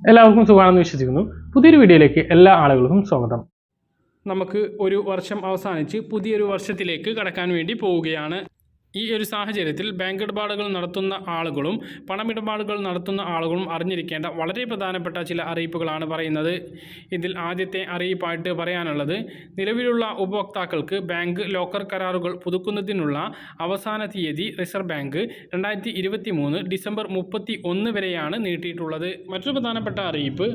എല്ലാവർക്കും സുഖമാണെന്ന് വിശ്വസിക്കുന്നു. പുതിയൊരു വീഡിയോയിലേക്ക് എല്ലാ ആളുകൾക്കും സ്വാഗതം. നമുക്ക് ഒരു വർഷം അവസാനിച്ച് പുതിയൊരു വർഷത്തിലേക്ക് കടക്കാൻ വേണ്ടി പോവുകയാണ്. ഈ ഒരു സാഹചര്യത്തിൽ ബാങ്ക് ഇടപാടുകൾ നടത്തുന്ന ആളുകളും പണമിടപാടുകൾ നടത്തുന്ന ആളുകളും അറിഞ്ഞിരിക്കേണ്ട വളരെ പ്രധാനപ്പെട്ട ചില അറിയിപ്പുകളാണ് പറയുന്നത്. ഇതിൽ ആദ്യത്തെ അറിയിപ്പായിട്ട് പറയാനുള്ളത് നിലവിലുള്ള ഉപഭോക്താക്കൾക്ക് ബാങ്ക് ലോക്കർ കരാറുകൾ പുതുക്കുന്നതിനുള്ള അവസാന തീയതി റിസർവ് ബാങ്ക് രണ്ടായിരത്തി ഡിസംബർ മുപ്പത്തി വരെയാണ് നീട്ടിയിട്ടുള്ളത്. മറ്റൊരു പ്രധാനപ്പെട്ട അറിയിപ്പ്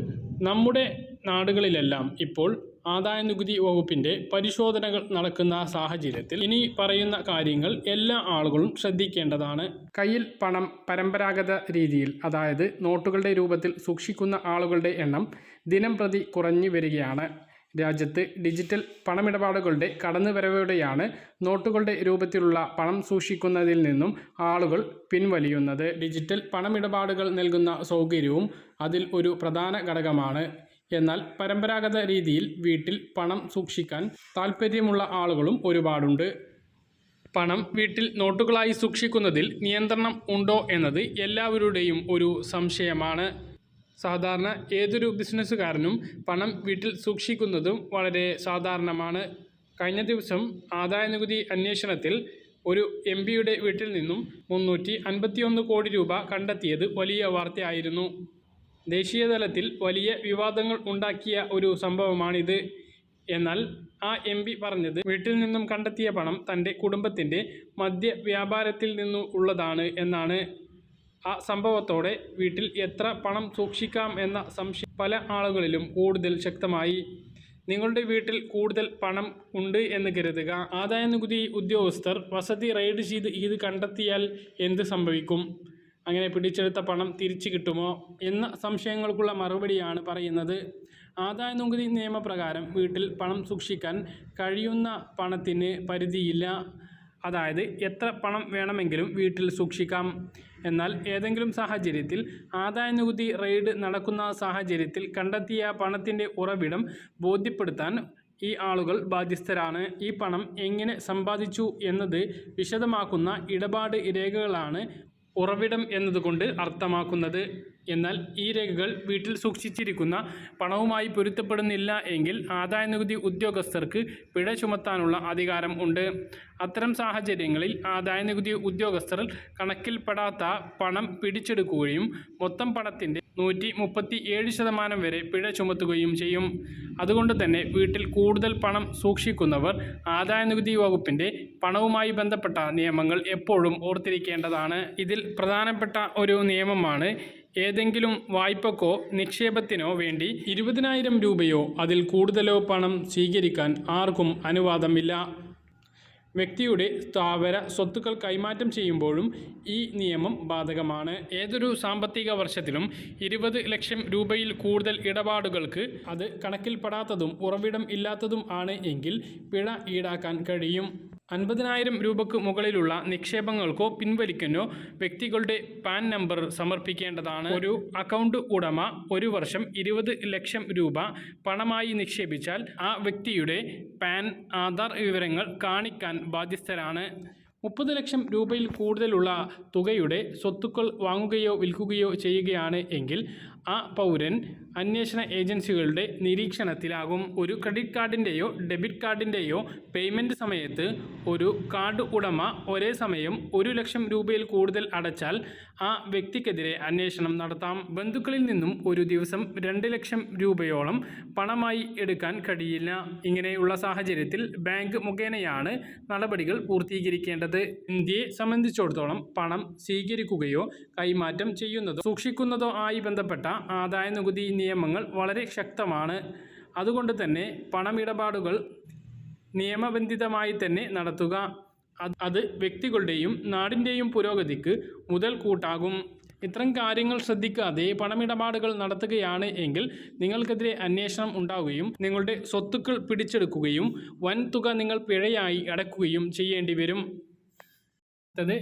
നമ്മുടെ നാടുകളിലെല്ലാം ഇപ്പോൾ ആദായ വകുപ്പിന്റെ പരിശോധനകൾ നടക്കുന്ന സാഹചര്യത്തിൽ ഇനി പറയുന്ന കാര്യങ്ങൾ എല്ലാ ആളുകളും ശ്രദ്ധിക്കേണ്ടതാണ്. കയ്യിൽ പണം പരമ്പരാഗത രീതിയിൽ അതായത് നോട്ടുകളുടെ രൂപത്തിൽ സൂക്ഷിക്കുന്ന ആളുകളുടെ എണ്ണം ദിനം പ്രതി കുറഞ്ഞു വരികയാണ്. രാജ്യത്ത് ഡിജിറ്റൽ പണമിടപാടുകളുടെ കടന്നുവരവോടെയാണ് നോട്ടുകളുടെ രൂപത്തിലുള്ള പണം സൂക്ഷിക്കുന്നതിൽ നിന്നും ആളുകൾ പിൻവലിയുന്നത്. ഡിജിറ്റൽ പണമിടപാടുകൾ നൽകുന്ന സൗകര്യവും അതിൽ ഒരു പ്രധാന ഘടകമാണ്. എന്നാൽ പരമ്പരാഗത രീതിയിൽ വീട്ടിൽ പണം സൂക്ഷിക്കാൻ താൽപ്പര്യമുള്ള ആളുകളും ഒരുപാടുണ്ട്. പണം വീട്ടിൽ നോട്ടുകളായി സൂക്ഷിക്കുന്നതിൽ നിയന്ത്രണം ഉണ്ടോ എന്നത് എല്ലാവരുടെയും ഒരു സംശയമാണ്. സാധാരണ ഏതൊരു ബിസിനസ്സുകാരനും പണം വീട്ടിൽ സൂക്ഷിക്കുന്നതും വളരെ സാധാരണമാണ്. കഴിഞ്ഞ ദിവസം ആദായ നികുതി അന്വേഷണത്തിൽ ഒരു എം പിയുടെ വീട്ടിൽ നിന്നും മുന്നൂറ്റി അൻപത്തിയൊന്ന് കോടി രൂപ കണ്ടെത്തിയത് വലിയ വാർത്തയായിരുന്നു. ദേശീയ തലത്തിൽ വലിയ വിവാദങ്ങൾ ഉണ്ടാക്കിയ ഒരു സംഭവമാണിത്. എന്നാൽ ആ എം പി പറഞ്ഞത് വീട്ടിൽ നിന്നും കണ്ടെത്തിയ പണം തന്റെ കുടുംബത്തിന്റെ മദ്യ വ്യാപാരത്തിൽ നിന്നു ഉള്ളതാണ് എന്നാണ്. ആ സംഭവത്തോടെ വീട്ടിൽ എത്ര പണം സൂക്ഷിക്കാം എന്ന സംശയം പല ആളുകളിലും കൂടുതൽ ശക്തമായി. നിങ്ങളുടെ വീട്ടിൽ കൂടുതൽ പണം ഉണ്ട് എന്ന് കരുതുക. ആദായ നികുതി ഉദ്യോഗസ്ഥർ വസതി റെയ്ഡ് ചെയ്ത് ഇത് കണ്ടെത്തിയാൽ എന്ത് സംഭവിക്കും? അങ്ങനെ പിടിച്ചെടുത്ത പണം തിരിച്ചു കിട്ടുമോ എന്ന സംശയങ്ങൾക്കുള്ള മറുപടിയാണ് പറയുന്നത്. ആദായ നികുതി നിയമപ്രകാരം വീട്ടിൽ പണം സൂക്ഷിക്കാൻ കഴിയുന്ന പണത്തിന് പരിധിയില്ല. അതായത് എത്ര പണം വേണമെങ്കിലും വീട്ടിൽ സൂക്ഷിക്കാം. എന്നാൽ ഏതെങ്കിലും സാഹചര്യത്തിൽ ആദായ നികുതി റെയ്ഡ് നടക്കുന്ന സാഹചര്യത്തിൽ കണ്ടെത്തിയ പണത്തിന്റെ ഉറവിടം ബോധ്യപ്പെടുത്താൻ ഈ ആളുകൾ ബാധ്യസ്ഥരാണ്. ഈ പണം എങ്ങനെ സമ്പാദിച്ചു എന്നത് വിശദമാക്കുന്ന ഇടപാട് രേഖകളാണ് ഉറവിടം എന്നതുകൊണ്ട് അർത്ഥമാക്കുന്നത് എന്നാൽ ഈ രേഖകൾ വീട്ടിൽ സൂക്ഷിച്ചിരിക്കുന്ന പണവുമായി പൊരുത്തപ്പെടുന്നില്ല എങ്കിൽ ആദായ നികുതി ഉദ്യോഗസ്ഥർക്ക് പിഴ ചുമത്താനുള്ള അധികാരം ഉണ്ട്. അത്തരം സാഹചര്യങ്ങളിൽ ആദായ നികുതി ഉദ്യോഗസ്ഥർ കണക്കിൽപ്പെടാത്ത പണം പിടിച്ചെടുക്കുകയും മൊത്തം പണത്തിന്റെ നൂറ്റി മുപ്പത്തി ഏഴ് ശതമാനം വരെ പിഴ ചുമത്തുകയും ചെയ്യും. അതുകൊണ്ട് തന്നെ വീട്ടിൽ കൂടുതൽ പണം സൂക്ഷിക്കുന്നവർ ആദായ നികുതി വകുപ്പിന്റെ പണവുമായി ബന്ധപ്പെട്ട നിയമങ്ങൾ എപ്പോഴും ഓർത്തിരിക്കേണ്ടതാണ്. ഇതിൽ പ്രധാനപ്പെട്ട ഒരു നിയമമാണ് ഏതെങ്കിലും വായ്പക്കോ നിക്ഷേപത്തിനോ വേണ്ടി ഇരുപതിനായിരം രൂപയോ അതിൽ കൂടുതലോ പണം സ്വീകരിക്കാൻ ആർക്കും അനുവാദമില്ല. വ്യക്തിയുടെ സ്ഥാവര സ്വത്തുക്കൾ കൈമാറ്റം ചെയ്യുമ്പോഴും ഈ നിയമം ബാധകമാണ്. ഏതൊരു സാമ്പത്തിക വർഷത്തിലും ഇരുപത് ലക്ഷം രൂപയിൽ കൂടുതൽ ഇടപാടുകൾക്ക് അത് കണക്കിൽപ്പെടാത്തതും ഉറവിടം ഇല്ലാത്തതും ആണ് എങ്കിൽ പിഴ ഈടാക്കാൻ കഴിയും. അൻപതിനായിരം രൂപയ്ക്ക് മുകളിലുള്ള നിക്ഷേപങ്ങൾക്കോ പിൻവലിക്കാനോ വ്യക്തികളുടെ പാൻ നമ്പർ സമർപ്പിക്കേണ്ടതാണ്. ഒരു അക്കൗണ്ട് ഉടമ ഒരു വർഷം ഇരുപത് ലക്ഷം രൂപ പണമായി നിക്ഷേപിച്ചാൽ ആ വ്യക്തിയുടെ പാൻ ആധാർ വിവരങ്ങൾ കാണിക്കാൻ ബാധ്യസ്ഥരാണ്. മുപ്പത് ലക്ഷം രൂപയിൽ കൂടുതലുള്ള തുകയുടെ സ്വത്തുക്കൾ വാങ്ങുകയോ വിൽക്കുകയോ ചെയ്യുകയാണ് എങ്കിൽ ആ പൗരൻ അന്വേഷണ ഏജൻസികളുടെ നിരീക്ഷണത്തിലാകും. ഒരു ക്രെഡിറ്റ് കാർഡിന്റെയോ ഡെബിറ്റ് കാർഡിന്റെയോ പേയ്മെന്റ് സമയത്ത് ഒരു കാർഡ് ഉടമ ഒരേ സമയം ഒരു ലക്ഷം രൂപയിൽ കൂടുതൽ അടച്ചാൽ ആ വ്യക്തിക്കെതിരെ അന്വേഷണം നടത്താം. ബന്ധുക്കളിൽ നിന്നും ഒരു ദിവസം രണ്ട് ലക്ഷം രൂപയോളം പണമായി എടുക്കാൻ കഴിയില്ല. ഇങ്ങനെയുള്ള സാഹചര്യത്തിൽ ബാങ്ക് മുഖേനയാണ് നടപടികൾ പൂർത്തീകരിക്കേണ്ടത്. ഇന്ത്യയെ സംബന്ധിച്ചിടത്തോളം പണം സ്വീകരിക്കുകയോ കൈമാറ്റം ചെയ്യുന്നതോ സൂക്ഷിക്കുന്നതോ ആയി ബന്ധപ്പെട്ട ആദായ നികുതി നിയമങ്ങൾ വളരെ ശക്തമാണ്. അതുകൊണ്ട് തന്നെ പണമിടപാടുകൾ നിയമബന്ധിതമായി തന്നെ നടത്തുക. അത് വ്യക്തികളുടെയും നാടിന്റെയും പുരോഗതിക്ക് മുതൽ കൂട്ടാകും. ഇത്തരം കാര്യങ്ങൾ ശ്രദ്ധിക്കാതെ പണമിടപാടുകൾ നടത്തുകയാണ് എങ്കിൽ നിങ്ങൾക്കെതിരെ അന്വേഷണം ഉണ്ടാവുകയും നിങ്ങളുടെ സ്വത്തുക്കൾ പിടിച്ചെടുക്കുകയും വൻതുക നിങ്ങൾ പിഴയായി അടക്കുകയും ചെയ്യേണ്ടി വരും അടുത്തത്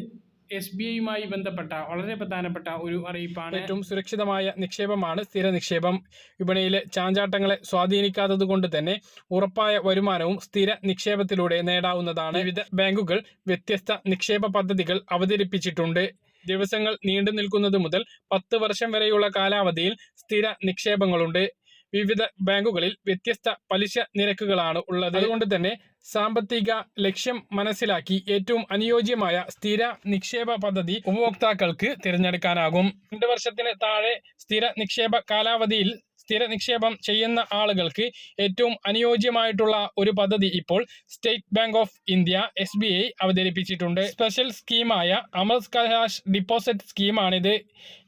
എസ് ബി ഐയുമായി ബന്ധപ്പെട്ട വളരെ പ്രധാനപ്പെട്ട ഒരു അറിയിപ്പാണ്. ഏറ്റവും സുരക്ഷിതമായ നിക്ഷേപമാണ് സ്ഥിര നിക്ഷേപം. വിപണിയിലെ ചാഞ്ചാട്ടങ്ങളെ സ്വാധീനിക്കാത്തത് കൊണ്ട് തന്നെ ഉറപ്പായ വരുമാനവും സ്ഥിര നിക്ഷേപത്തിലൂടെ നേടാവുന്നതാണ്. വിവിധ ബാങ്കുകൾ വ്യത്യസ്ത നിക്ഷേപ പദ്ധതികൾ അവതരിപ്പിച്ചിട്ടുണ്ട്. ദിവസങ്ങൾ നീണ്ടു നിൽക്കുന്നത് മുതൽ പത്ത് വർഷം വരെയുള്ള കാലാവധിയിൽ സ്ഥിര നിക്ഷേപങ്ങളുണ്ട്. വിവിധ ബാങ്കുകളിൽ വ്യത്യസ്ത പലിശ നിരക്കുകളാണ് ഉള്ളത്. അതുകൊണ്ട് തന്നെ സാമ്പത്തിക ലക്ഷ്യം മനസ്സിലാക്കി ഏറ്റവും അനുയോജ്യമായ സ്ഥിര നിക്ഷേപ പദ്ധതി ഉപഭോക്താക്കൾക്ക് തിരഞ്ഞെടുക്കാനാകും. രണ്ടു വർഷത്തിന് താഴെ സ്ഥിര നിക്ഷേപ കാലാവധിയിൽ സ്ഥിര നിക്ഷേപം ചെയ്യുന്ന ആളുകൾക്ക് ഏറ്റവും അനുയോജ്യമായിട്ടുള്ള ഒരു പദ്ധതി ഇപ്പോൾ State Bank of India S B I അവതരിപ്പിച്ചിട്ടുണ്ട്. സ്പെഷ്യൽ സ്കീമായ അമൃത് കലാഷ് ഡിപ്പോസിറ്റ് സ്കീമാണിത്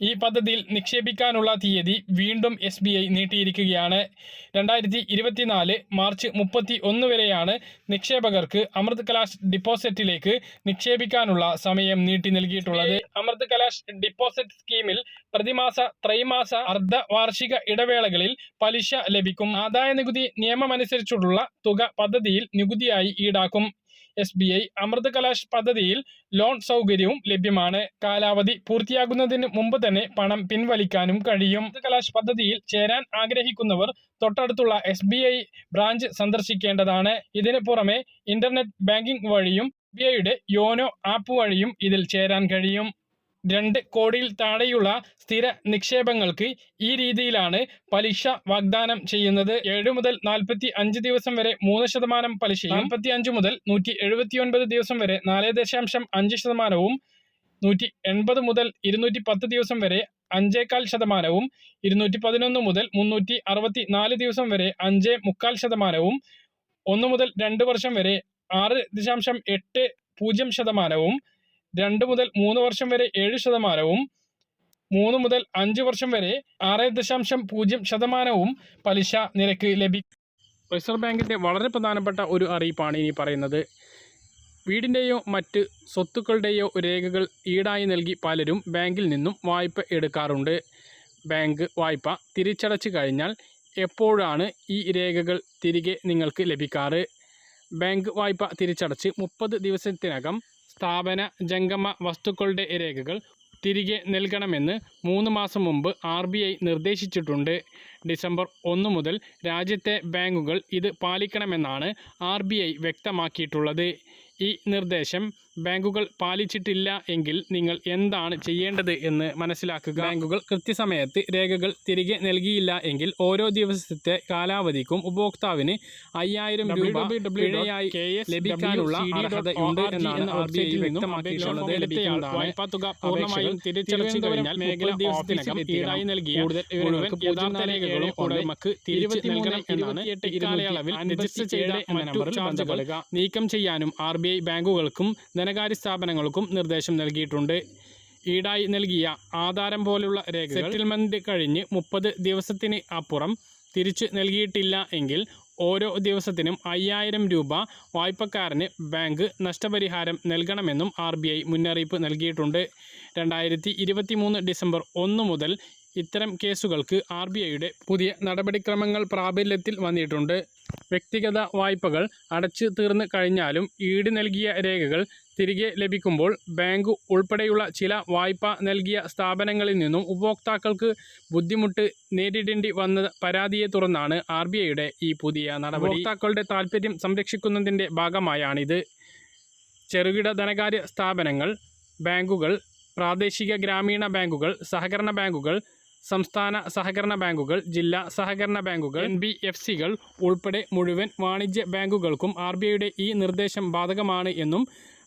ഈ പദ്ധതിയിൽ നിക്ഷേപിക്കാനുള്ള തീയതി വീണ്ടും എസ് ബി ഐ നീട്ടിയിരിക്കുകയാണ്. രണ്ടായിരത്തി ഇരുപത്തിനാല് മാർച്ച് മുപ്പത്തി ഒന്ന് വരെയാണ് നിക്ഷേപകർക്ക് അമൃത് കലാഷ് ഡിപ്പോസിറ്റിലേക്ക് നിക്ഷേപിക്കാനുള്ള സമയം നീട്ടി നൽകിയിട്ടുള്ളത്. അമൃത് കലാഷ് ഡിപ്പോസിറ്റ് സ്കീമിൽ പ്രതിമാസ ത്രൈമാസ അർദ്ധ വാർഷിക ഇടവേളകളിൽ പലിശ ലഭിക്കും. ആദായ നികുതി നിയമമനുസരിച്ചുള്ള തുക പദ്ധതിയിൽ നികുതിയായി ഈടാക്കും. S B I Amrit Kalash പദ്ധതിയിൽ ലോൺ സൗകര്യവും ലഭ്യമാണ്. കാലാവധി പൂർത്തിയാകുന്നതിന് മുമ്പ് തന്നെ പണം പിൻവലിക്കാനും കഴിയും. അമൃത് പദ്ധതിയിൽ ചേരാൻ ആഗ്രഹിക്കുന്നവർ തൊട്ടടുത്തുള്ള എസ് ബി ഐ ബ്രാഞ്ച് സന്ദർശിക്കേണ്ടതാണ്. ഇതിനു പുറമെ ഇന്റർനെറ്റ് ബാങ്കിംഗ് വഴിയും ബി ഐയുടെ യോനോ ആപ്പ് വഴിയും ഇതിൽ ചേരാൻ കഴിയും. രണ്ട് കോടിയിൽ താഴെയുള്ള സ്ഥിര നിക്ഷേപങ്ങൾക്ക് ഈ രീതിയിലാണ് പലിശ വാഗ്ദാനം ചെയ്യുന്നത്. ഏഴ് മുതൽ നാൽപ്പത്തി അഞ്ച് ദിവസം വരെ മൂന്ന് ശതമാനം പലിശയും നാൽപ്പത്തി അഞ്ച് മുതൽ നൂറ്റി എഴുപത്തി ഒൻപത് ദിവസം വരെ നാല് ദശാംശം അഞ്ച് ശതമാനവും നൂറ്റി എൺപത് മുതൽ ഇരുന്നൂറ്റി പത്ത് ദിവസം വരെ അഞ്ചേകാൽ ശതമാനവും ഇരുന്നൂറ്റി പതിനൊന്ന് മുതൽ മുന്നൂറ്റി അറുപത്തി നാല് ദിവസം വരെ അഞ്ചേ മുക്കാൽ ശതമാനവും ഒന്ന് മുതൽ രണ്ട് വർഷം വരെ ആറ് ദശാംശം എട്ട് പൂജ്യം ശതമാനവും രണ്ട് മുതൽ മൂന്ന് വർഷം വരെ ഏഴ് ശതമാനവും മൂന്ന് മുതൽ അഞ്ച് വർഷം വരെ ആറ് ദശാംശം പൂജ്യം ശതമാനവും പലിശ നിരക്ക് ലഭിക്കും റിസർവ് ബാങ്കിന്റെ വളരെ പ്രധാനപ്പെട്ട ഒരു അറിയിപ്പാണ് ഇനി പറയുന്നത്. വീടിന്റെയോ മറ്റ് സ്വത്തുക്കളുടെയോ രേഖകൾ ഈടായി നൽകി പലരും ബാങ്കിൽ നിന്നും വായ്പ എടുക്കാറുണ്ട്. ബാങ്ക് വായ്പ തിരിച്ചടച്ചു കഴിഞ്ഞാൽ എപ്പോഴാണ് ഈ രേഖകൾ തിരികെ നിങ്ങൾക്ക് ലഭിക്കാറ്? ബാങ്ക് വായ്പ തിരിച്ചടച്ച് മുപ്പത് ദിവസത്തിനകം സ്ഥാപന ജംഗമ വസ്തുക്കളുടെ രേഖകൾ തിരികെ നൽകണമെന്ന് മൂന്ന് മാസം മുമ്പ് ആർ ബി ഐ നിർദ്ദേശിച്ചിട്ടുണ്ട്. ഡിസംബർ ഒന്ന് മുതൽ രാജ്യത്തെ ബാങ്കുകൾ ഇത് പാലിക്കണമെന്നാണ് ആർ വ്യക്തമാക്കിയിട്ടുള്ളത്. ഈ നിർദ്ദേശം ബാങ്കുകൾ പാലിച്ചിട്ടില്ല എങ്കിൽ നിങ്ങൾ എന്താണ് ചെയ്യേണ്ടത് എന്ന് മനസ്സിലാക്കുക. ബാങ്കുകൾ കൃത്യസമയത്ത് രേഖകൾ തിരികെ നൽകിയില്ല എങ്കിൽ ഓരോ ദിവസത്തെ കാലാവധിക്കും ഉപഭോക്താവിന് അയ്യായിരം രൂപ പിഴയായി ലഭിക്കാനുള്ള അർഹതയുണ്ട് എന്നാണ് ആർ ബി ഐ വ്യക്തമാക്കിയിട്ടുള്ളത്. വായ്പാ തുക പൂർണമായും തിരിച്ചടച്ചു കഴിഞ്ഞാൽ മേഖല ദിവസത്തിനകം ഈടായി നൽകിയ യഥാർത്ഥ രേഖകളും ഉടമക്ക് തിരിച്ചു നൽകണം എന്നാണ് ഇക്കാലയളവിൽ രജിസ്റ്റർ ചെയ്ത മറ്റു ചാർജുകൾ നീക്കം ചെയ്യാനും ആർ ബാങ്കുകൾക്കും ധനകാര്യ സ്ഥാപനങ്ങൾക്കും നിർദ്ദേശം നൽകിയിട്ടുണ്ട്. ഈടായി നൽകിയ ആധാരം പോലുള്ള രേഖകൾ സെറ്റിൽമെന്റ് കഴിഞ്ഞ് മുപ്പത് ദിവസത്തിന് അപ്പുറം തിരിച്ചു നൽകിയിട്ടില്ല എങ്കിൽ ഓരോ ദിവസത്തിനും അയ്യായിരം രൂപ വായ്പക്കാരന് ബാങ്ക് നഷ്ടപരിഹാരം നൽകണമെന്നും ആർ ബി ഐ മുന്നറിയിപ്പ് നൽകിയിട്ടുണ്ട്. രണ്ടായിരത്തി ഇരുപത്തി മൂന്ന് ഡിസംബർ ഒന്ന് മുതൽ ഇത്തരം കേസുകൾക്ക് ആർ ബി ഐയുടെ പുതിയ നടപടിക്രമങ്ങൾ പ്രാബല്യത്തിൽ വന്നിട്ടുണ്ട്. വ്യക്തിഗത വായ്പകൾ അടച്ചു തീർന്നു കഴിഞ്ഞാലും ഈട് നൽകിയ രേഖകൾ തിരികെ ലഭിക്കുമ്പോൾ ബാങ്ക് ഉൾപ്പെടെയുള്ള ചില വായ്പ നൽകിയ സ്ഥാപനങ്ങളിൽ നിന്നും ഉപഭോക്താക്കൾക്ക് ബുദ്ധിമുട്ട് നേരിടേണ്ടി വന്ന പരാതിയെ തുടർന്നാണ് ആർ ഈ പുതിയ നടപടി. ഉപഭോക്താക്കളുടെ താൽപ്പര്യം സംരക്ഷിക്കുന്നതിന്റെ ഭാഗമായാണിത്. ചെറുകിട ധനകാര്യ സ്ഥാപനങ്ങൾ ബാങ്കുകൾ പ്രാദേശിക ഗ്രാമീണ ബാങ്കുകൾ സഹകരണ ബാങ്കുകൾ സംസ്ഥാന സഹകരണ ബാങ്കുകൾ ജില്ലാ സഹകരണ ബാങ്കുകൾ എൻ ബി എഫ് സികൾ ഉൾപ്പെടെ മുഴുവൻ വാണിജ്യ ബാങ്കുകൾക്കും ആർ ബി ഐയുടെ ഈ നിർദ്ദേശം ബാധകമാണ് എന്നും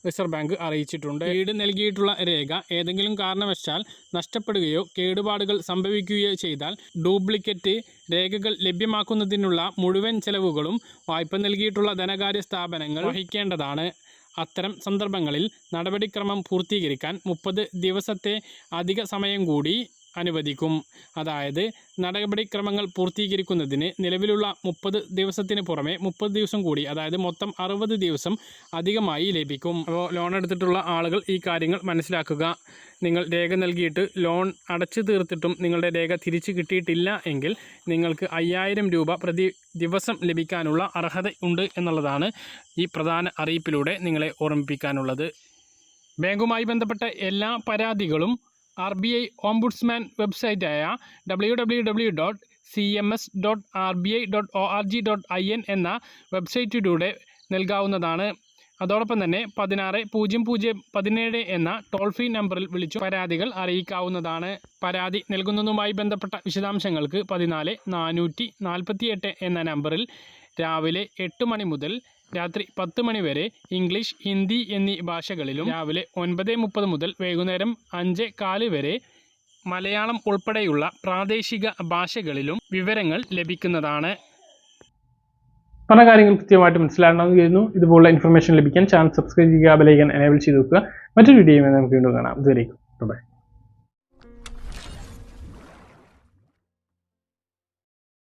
റിസർവ് ബാങ്ക് അറിയിച്ചിട്ടുണ്ട്. ഈട് നൽകിയിട്ടുള്ള രേഖ ഏതെങ്കിലും കാരണവശാൽ നഷ്ടപ്പെടുകയോ കേടുപാടുകൾ സംഭവിക്കുകയോ ചെയ്താൽ ഡ്യൂപ്ലിക്കറ്റ് രേഖകൾ ലഭ്യമാക്കുന്നതിനുള്ള മുഴുവൻ ചെലവുകളും വായ്പ നൽകിയിട്ടുള്ള ധനകാര്യ സ്ഥാപനങ്ങൾ വഹിക്കേണ്ടതാണ്. അത്തരം സന്ദർഭങ്ങളിൽ നടപടിക്രമം പൂർത്തീകരിക്കാൻ മുപ്പത് ദിവസത്തെ അധിക സമയം കൂടി അനുവദിക്കും. അതായത് നടപടിക്രമങ്ങൾ പൂർത്തീകരിക്കുന്നതിന് നിലവിലുള്ള മുപ്പത് ദിവസത്തിന് പുറമെ മുപ്പത് ദിവസം കൂടി അതായത് മൊത്തം അറുപത് ദിവസം അധികമായി ലഭിക്കും. അപ്പോൾ ലോൺ എടുത്തിട്ടുള്ള ആളുകൾ ഈ കാര്യങ്ങൾ മനസ്സിലാക്കുക. നിങ്ങൾ രേഖ നൽകിയിട്ട് ലോൺ അടച്ചു തീർത്തിട്ടും നിങ്ങളുടെ രേഖ തിരിച്ചു കിട്ടിയിട്ടില്ല എങ്കിൽ നിങ്ങൾക്ക് അയ്യായിരം രൂപ പ്രതി ദിവസം ലഭിക്കാനുള്ള അർഹത ഉണ്ട് എന്നുള്ളതാണ് ഈ പ്രധാന അറിയിപ്പിലൂടെ നിങ്ങളെ ഓർമ്മിപ്പിക്കാനുള്ളത്. ബാങ്കുമായി ബന്ധപ്പെട്ട എല്ലാ പരാതികളും R B I ombudsman വെബ്സൈറ്റായ W W W dot C M S dot R B I dot O R G dot I N എന്ന വെബ്സൈറ്റിലൂടെ നൽകാവുന്നതാണ്. അതോടൊപ്പം തന്നെ പതിനാറ് പൂജ്യം പൂജ്യം പതിനേഴ് എന്ന ടോൾ ഫ്രീ നമ്പറിൽ വിളിച്ചു പരാതികൾ അറിയിക്കാവുന്നതാണ്. പരാതി നൽകുന്നതുമായി ബന്ധപ്പെട്ട വിശദാംശങ്ങൾക്ക് പതിനാല് നാനൂറ്റി നാൽപ്പത്തിയെട്ട് എന്ന നമ്പറിൽ രാവിലെ എട്ട് മണി മുതൽ രാത്രി പത്ത് മണിവരെ ഇംഗ്ലീഷ് ഹിന്ദി എന്നീ ഭാഷകളിലും രാവിലെ ഒൻപത് മുപ്പത് മുതൽ വൈകുന്നേരം അഞ്ച് കാൽ വരെ മലയാളം ഉൾപ്പെടെയുള്ള പ്രാദേശിക ഭാഷകളിലും വിവരങ്ങൾ ലഭിക്കുന്നതാണ്. പല കാര്യങ്ങൾ കൃത്യമായിട്ട് മനസ്സിലാകണമെന്ന് ഇതുപോലുള്ള ഇൻഫർമേഷൻ ലഭിക്കാൻ ചാനൽ സബ്സ്ക്രൈബ് ചെയ്യുക ബെലൈക്കൻ എനേബിൾ ചെയ്ത് വെക്കുക. മറ്റൊരു വീഡിയോയുമായി നമുക്ക് വീണ്ടും കാണാം. ഇതുവരെ